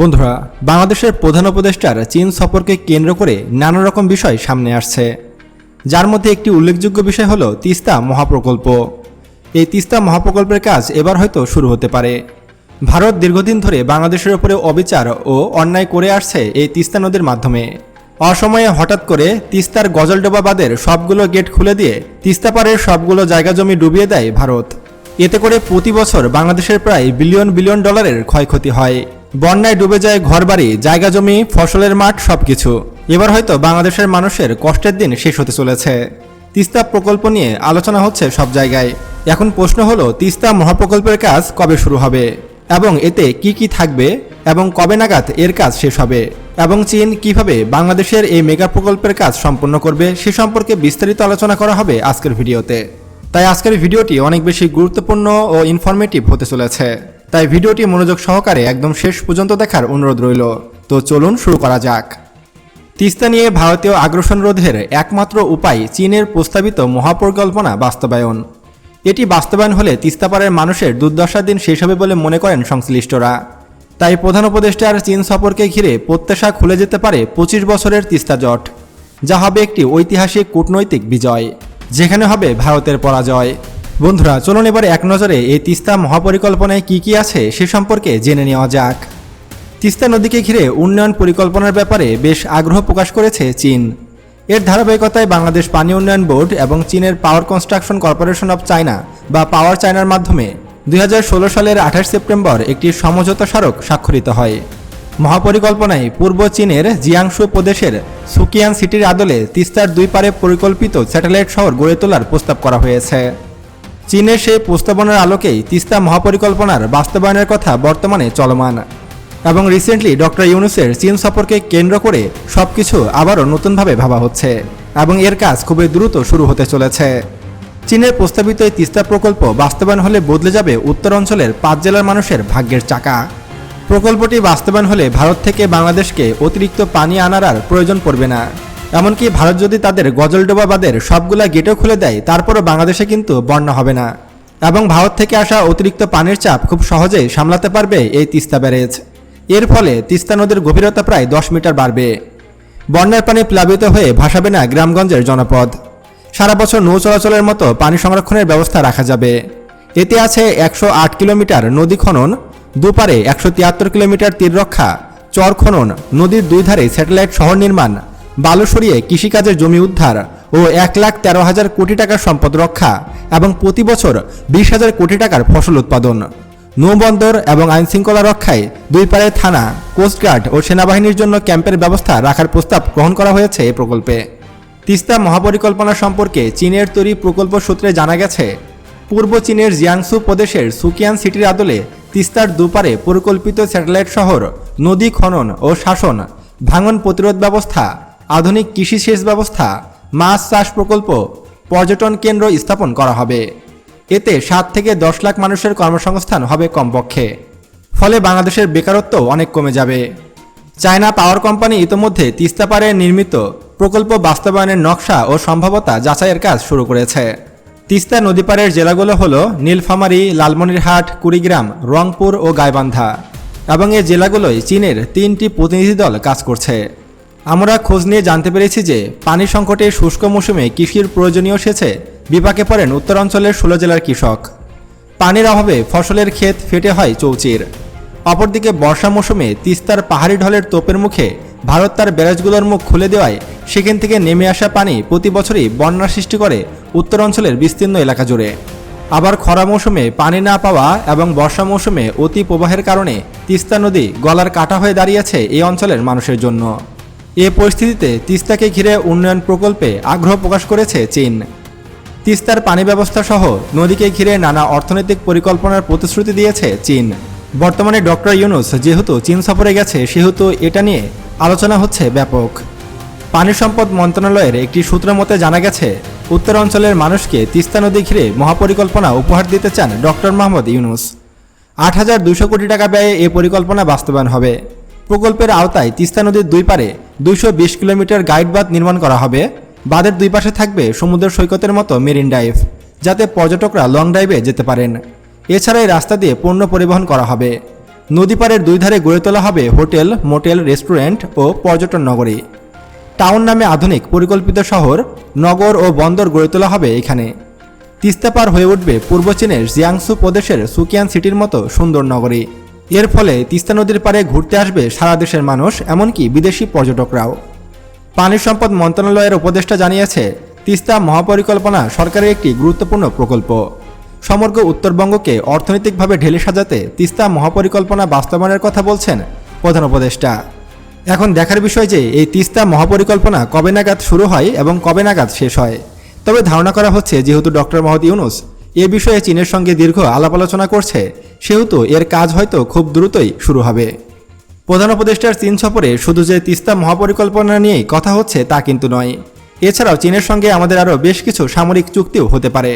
বন্ধুরা, বাংলাদেশের প্রধান উপদেষ্টার চীন সফরকে কেন্দ্র করে নানা রকম বিষয় সামনে আসছে। যার মধ্যে একটি উল্লেখযোগ্য বিষয় হলো তিস্তা মহাপ্রকল্প। এই তিস্তা মহাপ্রকল্পের কাজ এবার হয়তো শুরু হতে পারে। ভারত দীর্ঘদিন ধরে বাংলাদেশের ওপরে অবিচার ও অন্যায় করে আসছে এই তিস্তা নদীর মাধ্যমে। অসময়ে হঠাৎ করে তিস্তার গজলডোবা বাঁধের সবগুলো গেট খুলে দিয়ে তিস্তা পাড়ের সবগুলো জায়গা জমি ডুবিয়ে দেয় ভারত। এতে করে প্রতি বছর বাংলাদেশের প্রায় বিলিয়ন বিলিয়ন ডলারের ক্ষয়ক্ষতি হয়। বন্যায় ডুবে যায় ঘরবাড়ি, জায়গা জমি, ফসলের মাঠ, সবকিছু। এবার হয়তো বাংলাদেশের মানুষের কষ্টের দিন শেষ হতে চলেছে। তিস্তা প্রকল্প নিয়ে আলোচনা হচ্ছে সব জায়গায়। এখন প্রশ্ন হলো, তিস্তা মহাপ্রকল্পের কাজ কবে শুরু হবে? এবং এতে কি কি থাকবে? এবং কবে নাগাদ এর কাজ শেষ হবে? এবং চীন কীভাবে বাংলাদেশের এই মেগা প্রকল্পের কাজ সম্পন্ন করবে, সে সম্পর্কে বিস্তারিত আলোচনা করা হবে আজকের ভিডিওতে। তাই আজকের ভিডিওটি অনেক বেশি গুরুত্বপূর্ণ ও ইনফরমেটিভ হতে চলেছে। তাই ভিডিওটি মনোযোগ সহকারে একদম শেষ পর্যন্ত দেখার অনুরোধ রইল। তো চলুন শুরু করা যাক। তিস্তা নিয়ে ভারতীয় আগ্রাসন রোধের একমাত্র উপায় চীনের প্রস্তাবিত মহাপরিকল্পনা বাস্তবায়ন। এটি বাস্তবায়ন হলে তিস্তাপাড়ের মানুষের দুর্দশার দিন শেষ হবে বলে মনে করেন সংশ্লিষ্টরা। তাই প্রধান উপদেষ্টার চীন সফরকে ঘিরে প্রত্যাশা খুলে যেতে পারে পঁচিশ বছরের তিস্তা জট, যা হবে একটি ঐতিহাসিক কূটনৈতিক বিজয়, যেখানে হবে ভারতের পরাজয়। বন্ধুরা, চলুন এবার এক নজরে এই তিস্তা মহাপরিকল্পনায় কি কি আছে সে সম্পর্কে জেনে নেওয়া যাক। তিস্তা নদীকে ঘিরে উন্নয়ন পরিকল্পনার ব্যাপারে বেশ আগ্রহ প্রকাশ করেছে চীন। এর ধারাবাহিকতায় বাংলাদেশ পানি উন্নয়ন বোর্ড এবং চীনের power construction corporation of China বা পাওয়ার চায়নার মাধ্যমে দুই হাজার ষোলো সালের আঠাশ সেপ্টেম্বর একটি সমঝোতা স্মারক স্বাক্ষরিত হয়। মহাপরিকল্পনায় পূর্ব চীনের জিয়াংশু প্রদেশের সুকিয়ান সিটির আদলে তিস্তার দুই পারে পরিকল্পিত স্যাটেলাইট শহর গড়ে তোলার প্রস্তাব করা হয়েছে। চীনের সেই প্রস্তাবনার আলোকেই তিস্তা মহাপরিকল্পনার বাস্তবায়নের কথা বর্তমানে চলমান। এবং রিসেন্টলি ডক্টর ইউনুসের চীন সফরকে কেন্দ্র করে সবকিছু আবারও নতুনভাবে ভাবা হচ্ছে এবং এর কাজ খুবই দ্রুত শুরু হতে চলেছে। চীনের প্রস্তাবিত এই তিস্তা প্রকল্প বাস্তবায়ন হলে বদলে যাবে উত্তর অঞ্চলের পাঁচ জেলার মানুষের ভাগ্যের চাকা। প্রকল্পটি বাস্তবায়ন হলে ভারত থেকে বাংলাদেশকে অতিরিক্ত পানি আনার আর প্রয়োজন পড়বে না। এমনকি ভারত যদি তাদের গজলডোবা বাঁধের সবগুলা গেটও খুলে দেয়, তারপরও বাংলাদেশে কিন্তু বন্যা হবে না। এবং ভারত থেকে আসা অতিরিক্ত পানির চাপ খুব সহজেই সামলাতে পারবে এই তিস্তা ব্যারেজ। এর ফলে তিস্তা নদীর গভীরতা প্রায় দশ মিটার বাড়বে। বন্যার পানি প্লাবিত হয়ে ভাসাবে না গ্রামগঞ্জের জনপদ। সারা বছর নৌ চলাচলের মতো পানি সংরক্ষণের ব্যবস্থা রাখা যাবে। এতে আছে একশো আট কিলোমিটার নদী খনন, দুপারে একশো তিয়াত্তর কিলোমিটার তীর রক্ষা, চর খনন, নদীর দুই ধারে স্যাটেলাইট শহর নির্মাণ বালু সরিয়ে কৃষিকাজের জমি উদ্ধার ও এক লাখ তেরো হাজার কোটি টাকার সম্পদ রক্ষা এবং প্রতি বছর বিশ হাজার কোটি টাকার ফসল উৎপাদন। নৌবন্দর এবং আইনশৃঙ্খলা রক্ষায় দুই পাড়ের থানা কোস্টগার্ড ও সেনাবাহিনীর জন্য ক্যাম্পের ব্যবস্থা রাখার প্রস্তাব গ্রহণ করা হয়েছে এই প্রকল্পে। তিস্তা মহাপরিকল্পনা সম্পর্কে চীনের তৈরি প্রকল্প সূত্রে জানা গেছে, পূর্ব চীনের জিয়াংসু প্রদেশের সুকিয়ান সিটির আদলে তিস্তার দুপারে পরিকল্পিত স্যাটেলাইট শহর, নদী খনন ও শাসন, ভাঙন প্রতিরোধ ব্যবস্থা আধুনিক কৃষি সেচ ব্যবস্থা, মাছ চাষ প্রকল্প, পর্যটন কেন্দ্র স্থাপন করা হবে। এতে সাত থেকে দশ লাখ মানুষের কর্মসংস্থান হবে কমপক্ষে। ফলে বাংলাদেশের বেকারত্ব অনেক কমে যাবে। চায়না পাওয়ার কোম্পানি ইতোমধ্যে তিস্তাপাড়ে নির্মিত প্রকল্প বাস্তবায়নের নকশা ও সম্ভাবতা যাচাইয়ের কাজ শুরু করেছে। তিস্তা নদীপাড়ের জেলাগুলো হল নীলফামারী, লালমনিরহাট, কুড়িগ্রাম, রংপুর ও গাইবান্ধা এবং এ জেলাগুলোয় চীনের তিনটি প্রতিনিধি দল কাজ করছে। আমরা খোঁজ নিয়ে জানতে পেরেছি যে পানি সংকটে শুষ্ক মৌসুমে কৃষির প্রয়োজনীয় সেচে বিপাকে পড়েন উত্তরাঞ্চলের ষোলো জেলার কৃষক। পানির অভাবে ফসলের ক্ষেত ফেটে হয় চৌচির। অপরদিকে বর্ষা মৌসুমে তিস্তার পাহাড়ি ঢলের তোপের মুখে ভারত তার ব্যারেজগুলোর মুখ খুলে দেওয়ায় সেখান থেকে নেমে আসা পানি প্রতি বছরই বন্যার সৃষ্টি করে উত্তরাঞ্চলের বিস্তীর্ণ এলাকা জুড়ে। আবার খরা মৌসুমে পানি না পাওয়া এবং বর্ষা মৌসুমে অতি প্রবাহের কারণে তিস্তা নদী গলার কাটা হয়ে দাঁড়িয়েছে এই অঞ্চলের মানুষের জন্য। এ পরিস্থিতিতে তিস্তাকে ঘিরে উন্নয়ন প্রকল্পে আগ্রহ প্রকাশ করেছে চীন। তিস্তার পানি ব্যবস্থা সহ নদীকে ঘিরে নানা অর্থনৈতিক পরিকল্পনার প্রতিশ্রুতি দিয়েছে চীন। বর্তমানে ডক্টর ইউনুস যেহেতু চীন সফরে গেছে, সেহেতু এটা নিয়ে আলোচনা হচ্ছে ব্যাপক। পানি সম্পদ মন্ত্রণালয়ের একটি সূত্র মতে জানা গেছে উত্তর অঞ্চলের মানুষকে তিস্তা নদী ঘিরে মহাপরিকল্পনা উপহার দিতে চান ডক্টর মোহাম্মদ ইউনুস। আট হাজার দুশো কোটি টাকা ব্যয়ে এ পরিকল্পনা বাস্তবায়ন হবে। প্রকল্পের আওতায় তিস্তা নদীর দুই পারে দুইশো বিশ কিলোমিটার গাইড বাঁধ নির্মাণ করা হবে। বাঁধের দুই পাশে থাকবে সমুদ্র সৈকতের মতো মেরিন ড্রাইভ, যাতে পর্যটকরা লং ড্রাইভে যেতে পারেন। এছাড়া এই রাস্তা দিয়ে পণ্য পরিবহন করা হবে। নদীপাড়ের দুই ধারে গড়ে তোলা হবে হোটেল, মোটেল, রেস্টুরেন্ট ও পর্যটন নগরী। টাউন নামে আধুনিক পরিকল্পিত শহর, নগর ও বন্দর গড়ে তোলা হবে এখানে। তিস্তা পার হয়ে উঠবে পূর্ব চীনের জিয়াংসু প্রদেশের সুকিয়ান সিটির মতো সুন্দর নগরী। এর ফলে তিস্তা নদীর পারে ঘুরতে আসবে সারা দেশের মানুষ, এমনকি বিদেশি পর্যটকরাও। পানি সম্পদ মন্ত্রণালয়ের উপদেষ্টা জানিয়েছে, তিস্তা মহাপরিকল্পনা সরকারের একটি গুরুত্বপূর্ণ প্রকল্প। সমগ্র উত্তরবঙ্গকে অর্থনৈতিকভাবে ঢেলে সাজাতে তিস্তা মহাপরিকল্পনা বাস্তবায়নের কথা বলছেন প্রধান উপদেষ্টা। এখন দেখার বিষয় যে, এই তিস্তা মহাপরিকল্পনা কবে নাগাদ শুরু হয় এবং কবে নাগাদ শেষ হয়। তবে ধারণা করা হচ্ছে, যেহেতু ডক্টর মোহাম্মদ ইউনুস এ বিষয়ে চীনের সঙ্গে দীর্ঘ আলাপ আলোচনা করছে সেহেতু এর কাজ হয়তো খুব দ্রুতই শুরু হবে। প্রধান উপদেষ্টার চীন সফরে শুধু যে তিস্তা মহাপরিকল্পনা নিয়েই কথা হচ্ছে তা কিন্তু নয়। এছাড়াও চীনের সঙ্গে আমাদের আরও বেশ কিছু সামরিক চুক্তিও হতে পারে।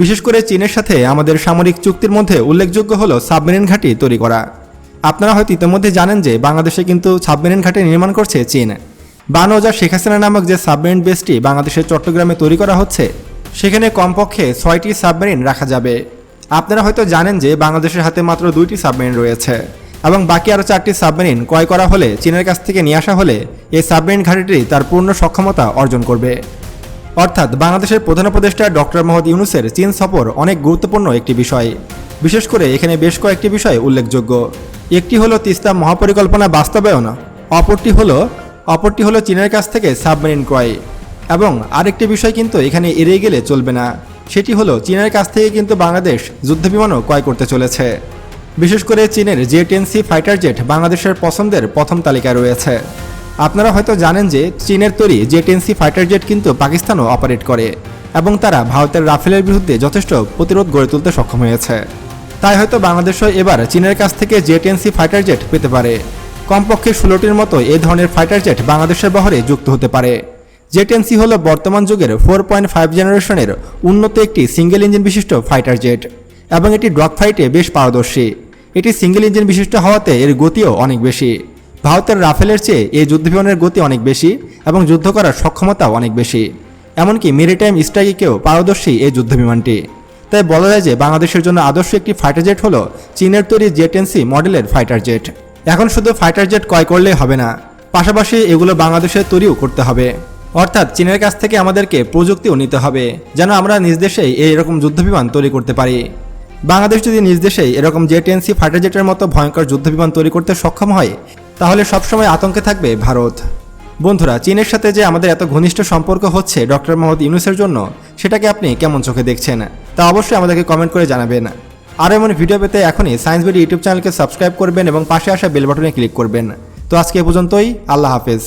বিশেষ করে চীনের সাথে আমাদের সামরিক চুক্তির মধ্যে উল্লেখযোগ্য হলো সাবমেরিন ঘাঁটি তৈরি করা। আপনারা হয়তো ইতিমধ্যে জানেন যে বাংলাদেশে কিন্তু সাবমেরিন ঘাঁটি নির্মাণ করছে চীন। বানওজা শেখ হাসিনা নামক যে সাবমেরিন বেসটি বাংলাদেশের চট্টগ্রামে তৈরি করা হচ্ছে, সেখানে কমপক্ষে ছয়টি সাবমেরিন রাখা যাবে। আপনারা হয়তো জানেন যে বাংলাদেশের হাতে মাত্র দুইটি সাবমেরিন রয়েছে, এবং বাকি আরও চারটি সাবমেরিন ক্রয় করা হলে চীনের কাছ থেকে নিয়ে আসা হলে এই সাবমেরিন ঘাঁটিটি তার পূর্ণ সক্ষমতা অর্জন করবে। অর্থাৎ বাংলাদেশের প্রধান উপদেষ্টা ডক্টর মোহাম্মদ ইউনুসের চীন সফর অনেক গুরুত্বপূর্ণ একটি বিষয়। বিশেষ করে এখানে বেশ কয়েকটি বিষয় উল্লেখযোগ্য। একটি হলো তিস্তা মহাপরিকল্পনা বাস্তবায়ন, অপরটি হলো অপরটি হলো চীনের কাছ থেকে সাবমেরিন ক্রয়, এবং আরেকটি বিষয় কিন্তু এখানে এড়িয়ে গেলে চলবে না। সেটি হলো চীনের কাছ থেকে কিন্তু বাংলাদেশ যুদ্ধবিমানও ক্রয় করতে চলেছে। বিশেষ করে চীনের J ten C fighter jet বাংলাদেশের পছন্দের প্রথম তালিকায় রয়েছে। আপনারা হয়তো জানেন যে চীনের তৈরি J ten C fighter jet কিন্তু পাকিস্তানও অপারেট করে এবং তারা ভারতের রাফেলের বিরুদ্ধে যথেষ্ট প্রতিরোধ গড়ে তুলতে সক্ষম হয়েছে। তাই হয়তো বাংলাদেশও এবার চীনের কাছ থেকে J ten C fighter jet পেতে পারে। কমপক্ষে ষোলোটির মতো এই ধরনের ফাইটার জেট বাংলাদেশের বহরে যুক্ত হতে পারে। জে টেন সি হল বর্তমান যুগের ফোর পয়েন্ট ফাইভ জেনারেশনের উন্নত একটি সিঙ্গেল ইঞ্জিন বিশিষ্ট ফাইটার জেট, এবং এটি ড্রগ ফাইটে বেশ পারদর্শী। এটি সিঙ্গেল ইঞ্জিন বিশিষ্ট হওয়াতে এর গতিও অনেক বেশি। ভারতের রাফেলের চেয়ে এই যুদ্ধবিমানের গতি অনেক বেশি, এবং যুদ্ধ করার সক্ষমতাও অনেক বেশি। এমনকি মেরিটাইম স্ট্রাইকেও পারদর্শী এই যুদ্ধবিমানটি। তাই বলা যায় যে বাংলাদেশের জন্য আদর্শ একটি ফাইটার জেট হলো চীনের তৈরি জেটেন্সি মডেলের ফাইটার জেট। এখন শুধু ফাইটার জেট ক্রয় করলেই হবে না, পাশাপাশি এগুলো বাংলাদেশের তৈরিও করতে হবে। অর্থাৎ চীনের কাছ থেকে আমাদেরকে প্রযুক্তিও নিতে হবে, যেন আমরা নিজ দেশেই এইরকম যুদ্ধবিমান তৈরি করতে পারি। বাংলাদেশ যদি নিজ দেশেই এরকম জেটেন্সি ফাইটার জেটের মতো ভয়ঙ্কর যুদ্ধবিমান তৈরি করতে সক্ষম হয়, তাহলে সবসময় আতঙ্কে থাকবে ভারত। বন্ধুরা, চীনের সাথে যে আমাদের এত ঘনিষ্ঠ সম্পর্ক হচ্ছে ডক্টর মোহাম্মদ ইউনুসের জন্য, সেটাকে আপনি কেমন চোখে দেখছেন? তা অবশ্যই আমাদেরকে কমেন্ট করে জানাবেন। আর এমন ভিডিও পেতে এখনই সায়েন্স বিডি ইউটিউব চ্যানেলকে সাবস্ক্রাইব করবেন এবং পাশে আসা বেল বাটনে ক্লিক করবেন। তো আজকে এ পর্যন্তই, আল্লাহ হাফেজ।